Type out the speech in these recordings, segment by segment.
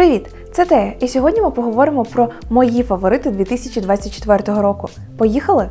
Привіт! Це Тея, і сьогодні ми поговоримо про мої фаворити 2024 року. Поїхали!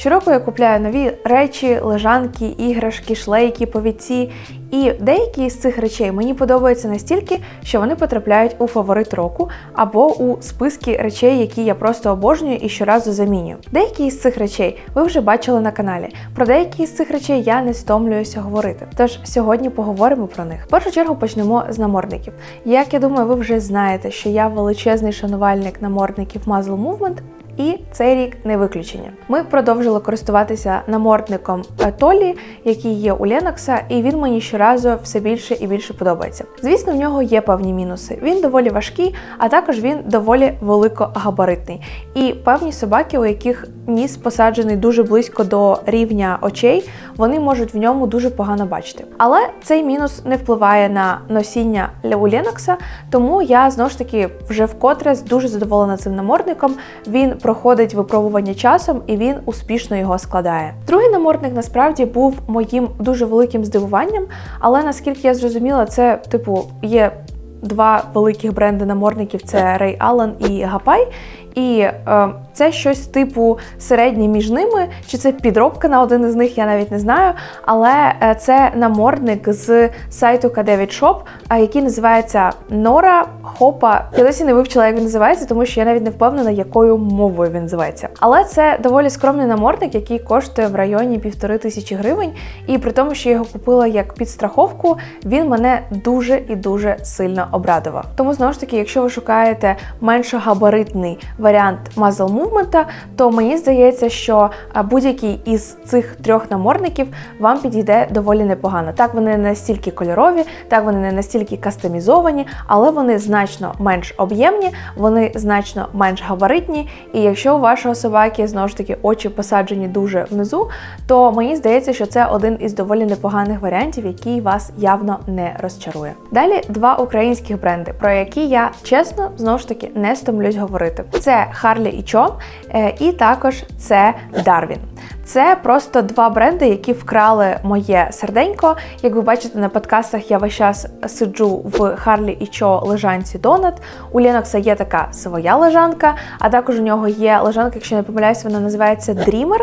Щороку я купляю нові речі, лежанки, іграшки, шлейки, повідці. І деякі з цих речей мені подобаються настільки, що вони потрапляють у фаворит року або у списки речей, які я просто обожнюю і щоразу замінюю. Деякі з цих речей ви вже бачили на каналі. Про деякі з цих речей я не стомлююся говорити. Тож сьогодні поговоримо про них. В першу чергу почнемо з намордників. Як я думаю, ви вже знаєте, що я величезний шанувальник намордників Muzzle Movement, і цей рік не виключення. Ми продовжили користуватися намордником Толі, який є у Ленокса, і він мені щоразу все більше і більше подобається. Звісно, в нього є певні мінуси. Він доволі важкий, а також він доволі великогабаритний. І певні собаки, у яких ніс посаджений дуже близько до рівня очей, вони можуть в ньому дуже погано бачити. Але цей мінус не впливає на носіння у Ленокса, тому я знову ж таки вже вкотре дуже задоволена цим намордником. Він проходить випробування часом і він успішно його складає. Другий намордник насправді був моїм дуже великим здивуванням, але наскільки я зрозуміла, це типу є. Два великих бренди намордників це Ray Allen і Гапай. І е, це щось типу середнє між ними, чи це підробка на один із них, я навіть не знаю. Але е, це намордник з сайту K9 Shop, який називається Nora Hopa. Я досі не вивчила, як він називається, тому що я навіть не впевнена, якою мовою він називається. Але це доволі скромний намордник, який коштує в районі півтори тисячі гривень. І при тому, що я його купила як підстраховку, він мене дуже і дуже сильно обрадував. Тому знову ж таки, якщо ви шукаєте меншогабаритний варіант Muzzle Movement, то мені здається, що будь-який із цих трьох намордників вам підійде доволі непогано. Так, вони не настільки кольорові, так вони не настільки кастомізовані, але вони значно менш об'ємні, вони значно менш габаритні. І якщо у вашого собаки знову ж таки очі посаджені дуже внизу, то мені здається, що це один із доволі непоганих варіантів, який вас явно не розчарує. Далі два українських бренди, про які я чесно знову ж таки не стомлюсь говорити. Це Харлі і Чо, е, і також це Дарвін. Це просто два бренди, які вкрали моє серденько. Як ви бачите на подкастах, я весь час сиджу в Харлі і Чо лежанці Донат. У Ленокса є така своя лежанка, а також у нього є лежанка, якщо не помиляюсь, вона називається Dreamer,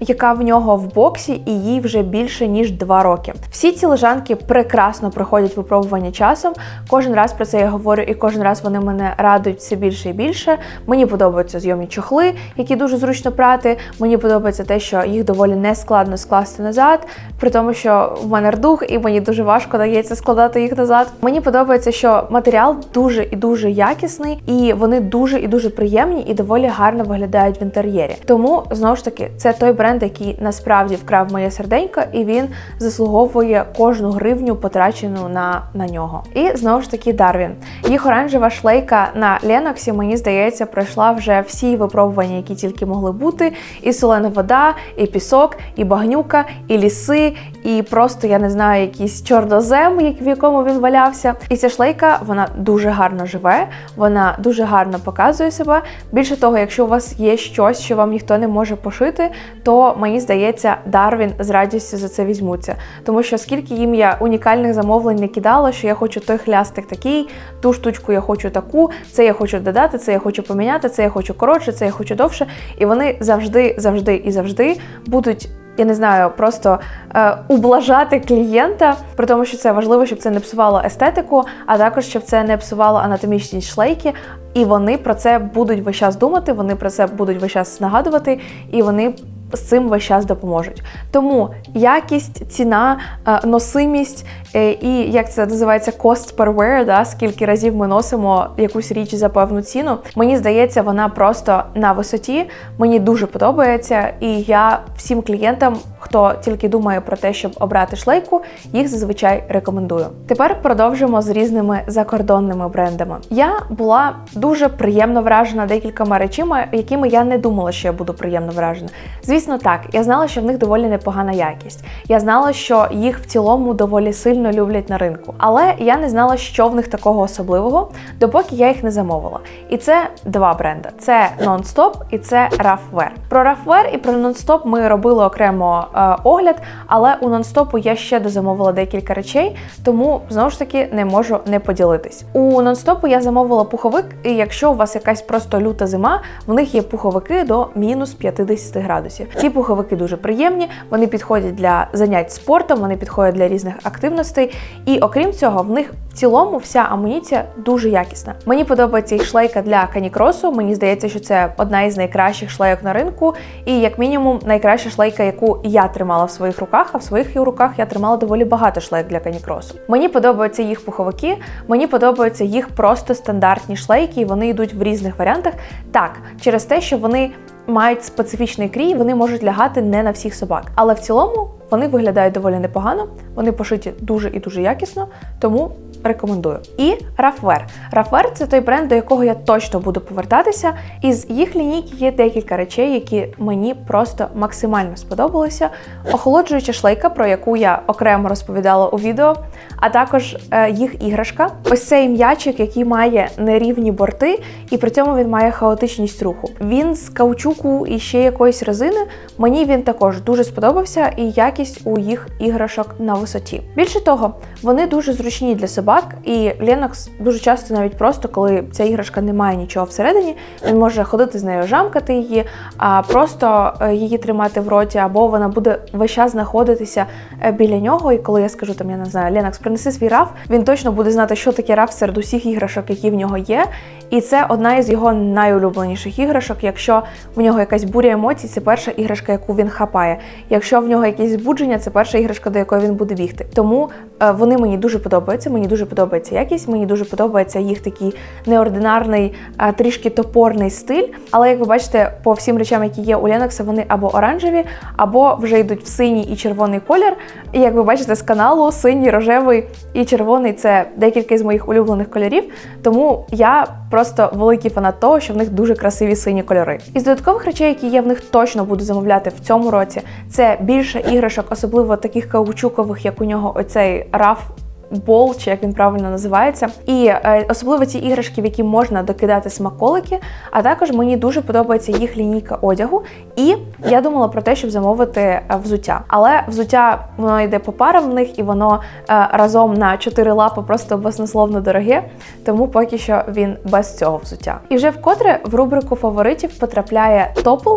яка в нього в боксі і їй вже більше ніж два роки. Всі ці лежанки прекрасно проходять випробування часом. Кожен раз про це я говорю, і кожен раз вони мене радують все більше і більше. Мені подобаються зйомні чохли, які дуже зручно прати. Мені подобається те, що їх доволі нескладно скласти назад, при тому, що в мене рдух, і мені дуже важко дається складати їх назад. Мені подобається, що матеріал дуже і дуже якісний, і вони дуже і дуже приємні і доволі гарно виглядають в інтер'єрі. Тому знову ж таки це той бренд, який насправді вкрав моє серденько, і він заслуговує кожну гривню, потрачену на, на нього. І знову ж таки, Дарвін. Їх оранжева шлейка на Леноксі, мені здається, пройшла вже всі випробування, які тільки могли бути. І солена вода, і пісок, і багнюка, і ліси, і просто я не знаю, якийсь чорнозем, в якому він валявся. І ця шлейка вона дуже гарно живе, вона дуже гарно показує себе. Більше того, якщо у вас є щось, що вам ніхто не може пошити, то мені здається, Дарвін з радістю за це візьмуться. Тому що скільки їм я унікальних замовлень не кидала, що я хочу той хлястик такий, ту штучку я хочу таку, це я хочу додати, це я хочу поміняти, це я хочу коротше, це я хочу довше. І вони завжди, завжди і завжди будуть. Я не знаю, просто е, ублажати клієнта, при тому, що це важливо, щоб це не псувало естетику, а також щоб це не псувало анатомічні шлейки. І вони про це будуть весь час думати, вони про це будуть весь час нагадувати, і вони з цим весь час допоможуть. Тому якість, ціна, е, носимість е, і як це називається cost per wear, да, скільки разів ми носимо якусь річ за певну ціну. Мені здається, вона просто на висоті. Мені дуже подобається, і я всім клієнтам, хто тільки думає про те, щоб обрати шлейку, їх зазвичай рекомендую. Тепер продовжимо з різними закордонними брендами. Я була дуже приємно вражена декількома речами, якими я не думала, що я буду приємно вражена. Звісно, так, я знала, що в них доволі непогана якість. Я знала, що їх в цілому доволі сильно люблять на ринку. Але я не знала, що в них такого особливого, допоки я їх не замовила. І це два бренди: це Nonstop і це Roughwear. Про Roughwear і про Nonstop ми робили окремо огляд, але у нонстопу я ще дозамовила декілька речей, тому знову ж таки не можу не поділитись. У нонстопу я замовила пуховик, і якщо у вас якась просто люта зима, в них є пуховики до мінус 50 градусів. Ці пуховики дуже приємні, вони підходять для занять спортом, вони підходять для різних активностей. І окрім цього, в них в цілому вся амуніція дуже якісна. Мені подобається їх шлейка для канікросу. Мені здається, що це одна із найкращих шлейок на ринку, і як мінімум найкраща шлейка, яку я тримала в своїх руках. А в своїх руках я тримала доволі багато шлейк для канікросу. Мені подобаються їх пуховики, мені подобаються їх просто стандартні шлейки, і вони йдуть в різних варіантах. Так, через те, що вони мають специфічний крій, вони можуть лягати не на всіх собак. Але в цілому вони виглядають доволі непогано, вони пошиті дуже і дуже якісно, тому рекомендую. І Рафвер. Рафвер це той бренд, до якого я точно буду повертатися. Із їх лінійки є декілька речей, які мені просто максимально сподобалися. Охолоджуюча шлейка, про яку я окремо розповідала у відео, а також е, їх іграшка. Ось цей м'ячик, який має нерівні борти, і при цьому він має хаотичність руху. Він з каучуку і ще якоїсь резини. Мені він також дуже сподобався, і якість у їх іграшок на висоті. Більше того, вони дуже зручні для собак, і Ленокс дуже часто, навіть просто коли ця іграшка не має нічого всередині, він може ходити з нею, жамкати її, а просто е, її тримати в роті, або вона буде весь час знаходитися е, біля нього. І коли я скажу там, я не знаю, Ленокс, принеси свій раф, він точно буде знати, що таке раф серед усіх іграшок, які в нього є. І це одна із його найулюбленіших іграшок. Якщо в нього якась буря емоцій, це перша іграшка, яку він хапає. Якщо в нього якесь збудження, це перша іграшка, до якої він буде бігти. Тому е, вони мені дуже подобаються. Мені дуже подобається якість, мені дуже подобається їх такий неординарний, а трішки топорний стиль. Але як ви бачите, по всім речам, які є у Ленокса, вони або оранжеві, або вже йдуть в синій і червоний колір. І як ви бачите з каналу, синій, рожевий і червоний це декілька з моїх улюблених кольорів. Тому я просто великий фанат того, що в них дуже красиві сині кольори. Із додаткових речей, які я в них точно буду замовляти в цьому році, це більше іграшок, особливо таких каучукових, як у нього оцей раф бол, чи як він правильно називається. І е, особливо ці іграшки, в які можна докидати смаколики. А також мені дуже подобається їх лінійка одягу. І я думала про те, щоб замовити е, взуття. Але взуття воно йде по парам в них, і воно е, разом на чотири лапи просто баснословно дороге. Тому поки що він без цього взуття. І вже вкотре в рубрику фаворитів потрапляє топл.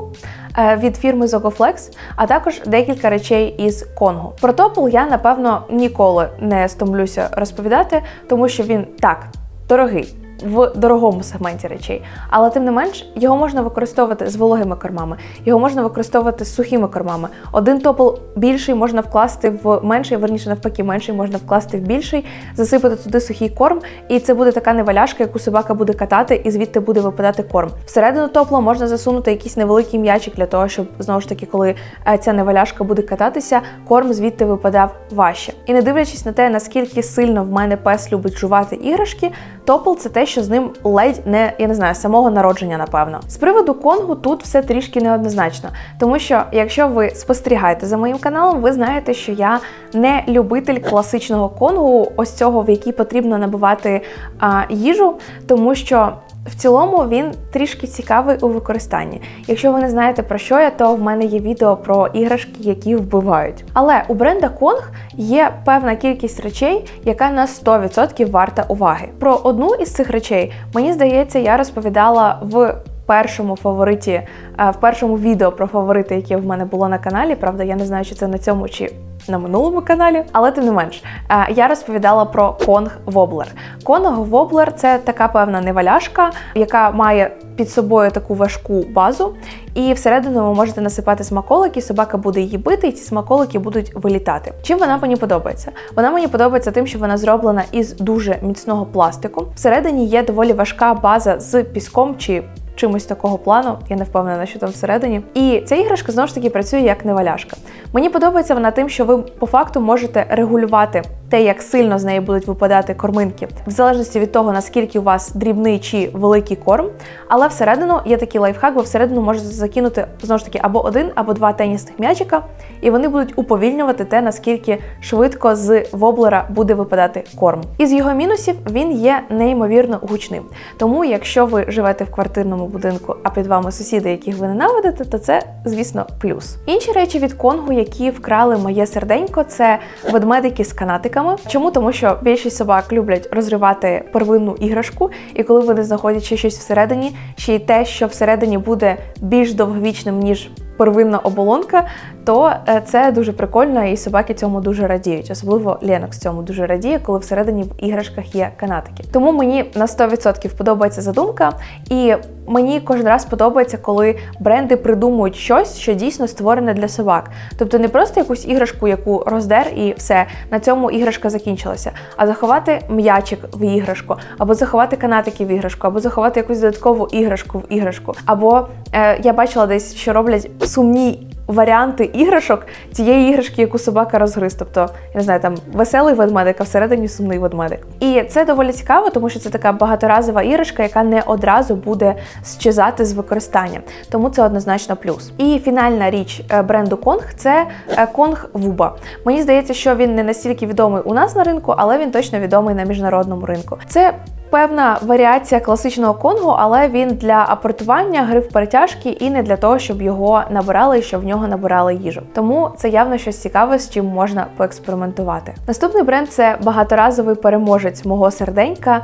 Е, від фірми Zogoflex, а також декілька речей із Конго. Про топл я напевно ніколи не стомлюся розповідати, тому що він так дорогий в дорогому сегменті речей. Але тим не менш, його можна використовувати з вологими кормами, його можна використовувати з сухими кормами. Один топл більший можна вкласти в менший, верніше навпаки, менший можна вкласти в більший, засипати туди сухий корм, і це буде така неваляшка, яку собака буде катати, і звідти буде випадати корм. Всередину топла можна засунути якийсь невеликий м'ячик для того, щоб знову ж таки, коли е, ця неваляшка буде кататися, корм звідти випадав важче. І не дивлячись на те, наскільки сильно в мене пес любить жувати іграшки, топл це те, що з ним ледь не я не знаю самого народження, напевно. З приводу конгу тут все трішки неоднозначно, тому що якщо ви спостерігаєте за моїм каналом, ви знаєте, що я не любитель класичного конгу, ось цього, в який потрібно набивати а, їжу, тому що. В цілому він трішки цікавий у використанні. Якщо ви не знаєте про що я, то в мене є відео про іграшки, які вбивають. Але у бренда Kong є певна кількість речей, яка на 100% варта уваги. Про одну із цих речей, мені здається, я розповідала в першому фавориті, е, в першому відео про фаворити, яке в мене було на каналі. Правда, я не знаю, чи це на цьому чи на минулому каналі, але тим не менш, е, я розповідала про конг воблер. Конг воблер це така певна неваляшка, яка має під собою таку важку базу, і всередину ви можете насипати смаколики, собака буде її бити, і ці смаколики будуть вилітати. Чим вона мені подобається? Вона мені подобається тим, що вона зроблена із дуже міцного пластику. Всередині є доволі важка база з піском чи чимось такого плану, я не впевнена, що там всередині. І ця іграшка знову ж таки працює як неваляшка. Мені подобається вона тим, що ви по факту можете регулювати те, як сильно з неї будуть випадати корминки, в залежності від того, наскільки у вас дрібний чи великий корм. Але всередину є такий лайфхак, бо всередину можете закинути знову ж таки або один, або два тенісних м'ячика, і вони будуть уповільнювати те, наскільки швидко з воблера буде випадати корм. Із його мінусів він є неймовірно гучним. Тому, якщо ви живете в квартирному будинку, а під вами сусіди, яких ви ненавидите, то це, звісно, плюс. Інші речі від конгу, які вкрали моє серденько, це ведмедики з канатиками. Чому? Тому що більшість собак люблять розривати первинну іграшку, і коли вони знаходять ще щось всередині, ще й те, що всередині буде більш довговічним, ніж первинна оболонка, то е, це дуже прикольно, і собаки цьому дуже радіють. Особливо Ленокс цьому дуже радіє, коли всередині в іграшках є канатики. Тому мені на 100% подобається задумка, і мені кожен раз подобається, коли бренди придумують щось, що дійсно створене для собак. Тобто не просто якусь іграшку, яку роздер, і все на цьому іграшка закінчилася, а заховати м'ячик в іграшку, або заховати канатики в іграшку, або заховати якусь додаткову іграшку в іграшку. Або е, я бачила десь, що роблять сумні. Варіанти іграшок цієї іграшки, яку собака розгриз. Тобто, я не знаю, там веселий ведмедик, а всередині сумний ведмедик. І це доволі цікаво, тому що це така багаторазова іграшка, яка не одразу буде щезати з використання. Тому це однозначно плюс. І фінальна річ е, бренду Конг це е, Конг Вуба. Мені здається, що він не настільки відомий у нас на ринку, але він точно відомий на міжнародному ринку. Це Певна варіація класичного конгу, але він для апортування, гри перетяжки і не для того, щоб його набирали і щоб в нього набирали їжу. Тому це явно щось цікаве, з чим можна поекспериментувати. Наступний бренд це багаторазовий переможець мого серденька.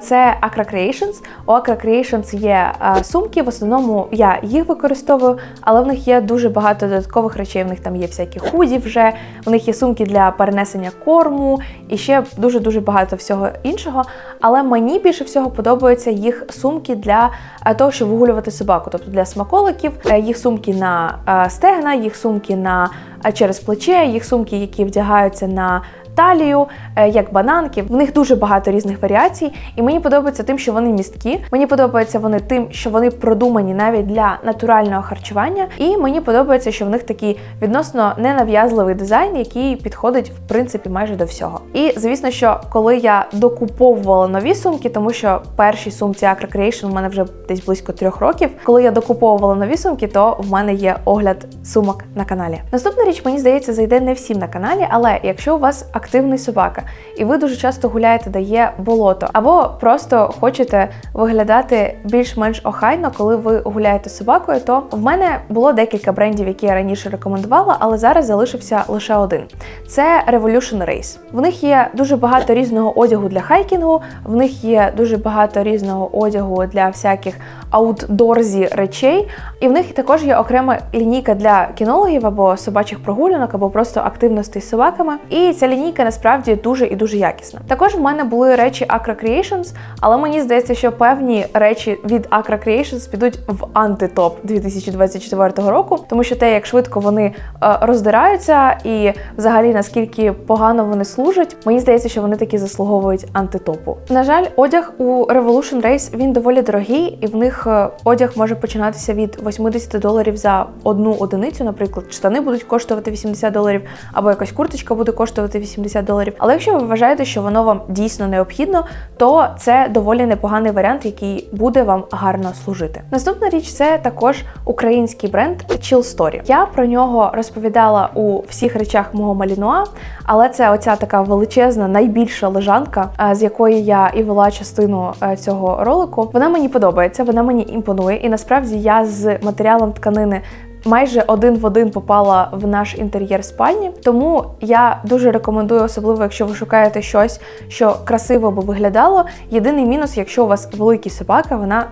Це Acra Creations. У Acra Creations є сумки. В основному я їх використовую, але в них є дуже багато додаткових речей. В них там є всякі худі вже, в них є сумки для перенесення корму і ще дуже дуже багато всього іншого. Але мені Мені більше всього подобаються їх сумки для е, того, щоб вигулювати собаку, тобто для смаколиків, е, їх сумки на е, стегна, їх сумки на через плече, їх сумки, які вдягаються на талію, е, як бананки. В них дуже багато різних варіацій, і мені подобається тим, що вони місткі. Мені подобається вони тим, що вони продумані навіть для натурального харчування. І мені подобається, що в них такий відносно ненав'язливий дизайн, який підходить в принципі майже до всього. І звісно, що коли я докуповувала нові сумки, тому що перші сумці Acra Creation у мене вже десь близько трьох років. Коли я докуповувала нові сумки, то в мене є огляд сумок на каналі. Наступна річ, мені здається, зайде не всім на каналі, але якщо у вас активний собака, і ви дуже часто гуляєте, де є болото, або просто хочете виглядати більш-менш охайно, коли ви гуляєте з собакою, то в мене було декілька брендів, які я раніше рекомендувала, але зараз залишився лише один: це Revolution Race. В них є дуже багато різного одягу для хайкінгу, в них є дуже багато різного одягу для всяких аутдорзі речей, і в них також є окрема лінійка для кінологів або собачих прогулянок, або просто активностей з собаками. І ця лінійка насправді дуже і дуже якісна. Також в мене були речі Acra Creations, але мені здається, що певні речі від Acra Creations підуть в антитоп 2024 року, тому що те, як швидко вони е, роздираються, і взагалі наскільки погано вони служать, мені здається, що вони таки заслуговують антитопу. На жаль, одяг у Revolution Race він доволі дорогий, і в них е, одяг може починатися від 80 доларів за одну одиницю. Наприклад, штани будуть коштувати 80 доларів, або якась курточка буде коштувати 80 доларів. Але якщо ви вважаєте, що воно вам дійсно необхідно, то це доволі непоганий варіант, який буде вам гарно служити. Наступна річ це також український бренд Chill Story. Я про нього розповідала у всіх речах мого малінуа, але це оця така величезна, найбільша лежанка, е, з якої я і вела частину е, цього ролику. Вона мені подобається, вона мені імпонує, і насправді я з матеріалом тканини. Майже один в один попала в наш інтер'єр спальні, тому я дуже рекомендую, особливо якщо ви шукаєте щось, що красиво би виглядало. Єдиний мінус, якщо у вас великі собака, вона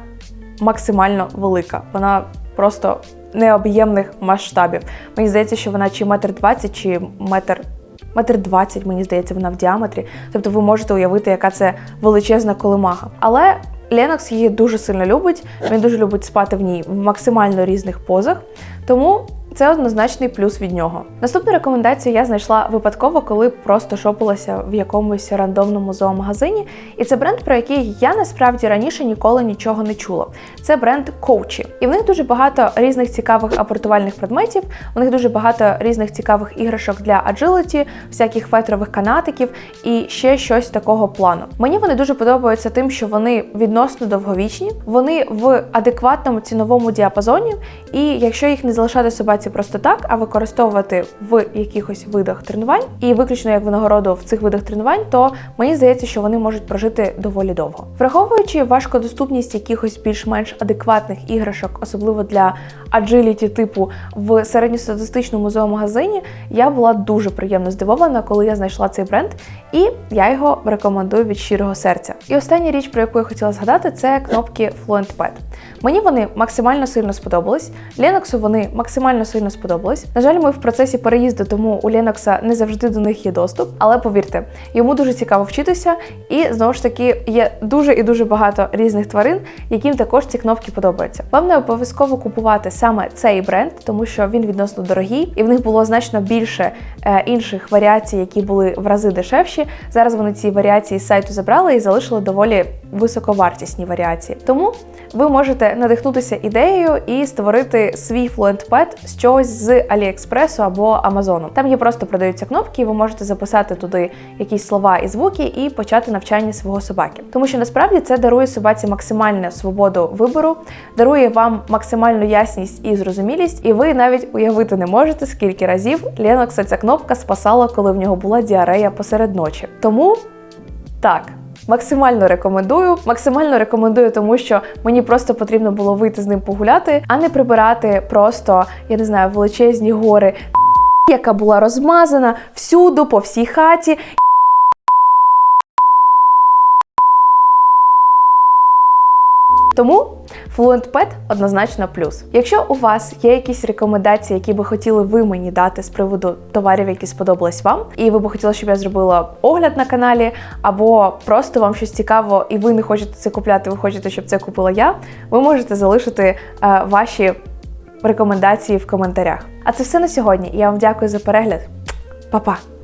максимально велика. Вона просто необ'ємних масштабів. Мені здається, що вона чи метр двадцять, чи метр. Метр двадцять, мені здається, вона в діаметрі. Тобто ви можете уявити, яка це величезна колемага. Але Ленокс її дуже сильно любить. Він дуже любить спати в ній в максимально різних позах. Тому це однозначний плюс від нього. Наступну рекомендацію я знайшла випадково, коли просто шопилася в якомусь рандомному зоомагазині. І це бренд, про який я насправді раніше ніколи нічого не чула. Це бренд Коучі. І в них дуже багато різних цікавих апортувальних предметів. У них дуже багато різних цікавих іграшок для аджиліті, всяких фетрових канатиків і ще щось такого плану. Мені вони дуже подобаються тим, що вони відносно довговічні, вони в адекватному ціновому діапазоні. І якщо їх не залишати собаці просто так, а використовувати в якихось видах тренувань, і виключно як винагороду в цих видах тренувань, то мені здається, що вони можуть прожити доволі довго. Враховуючи важкодоступність якихось більш-менш адекватних іграшок, особливо для аджиліті типу в середньостатистичному зоомагазині, я була дуже приємно здивована, коли я знайшла цей бренд, і я його рекомендую від щирого серця. І остання річ, про яку я хотіла згадати, це кнопки Fluent Pet. Мені вони максимально сильно сподобались. Леноксу вони максимально сильно сподобались. На жаль, ми в процесі переїзду, тому у Ленокса не завжди до них є доступ. Але повірте, йому дуже цікаво вчитися, і знову ж таки є дуже і дуже багато різних тварин, яким також ці кнопки подобаються. Вам не обов'язково купувати саме цей бренд, тому що він відносно дорогий, і в них було значно більше е, інших варіацій, які були в рази дешевші. Зараз вони ці варіації з сайту забрали і залишили доволі високовартісні варіації. Тому ви можете надихнутися ідеєю і створити свій Fluent Pet з чогось з Аліекспресу або Амазону. Там є просто продаються кнопки, і ви можете записати туди якісь слова і звуки і почати навчання свого собаки. Тому що насправді це дарує собаці максимальну свободу вибору, дарує вам максимальну ясність і зрозумілість, і ви навіть уявити не можете, скільки разів Ленокса ця кнопка спасала, коли в нього була діарея посеред ночі. Тому так. Максимально рекомендую. Максимально рекомендую, тому що мені просто потрібно було вийти з ним погуляти, а не прибирати просто, я не знаю, величезні гори, яка була розмазана всюду, по всій хаті. Тому Fluent Pet однозначно плюс. Якщо у вас є якісь рекомендації, які би хотіли ви мені дати з приводу товарів, які сподобались вам, і ви би хотіли, щоб я зробила огляд на каналі, або просто вам щось цікаво, і ви не хочете це купляти, ви хочете, щоб це купила я, ви можете залишити е, ваші рекомендації в коментарях. А це все на сьогодні. Я вам дякую за перегляд. Па-па!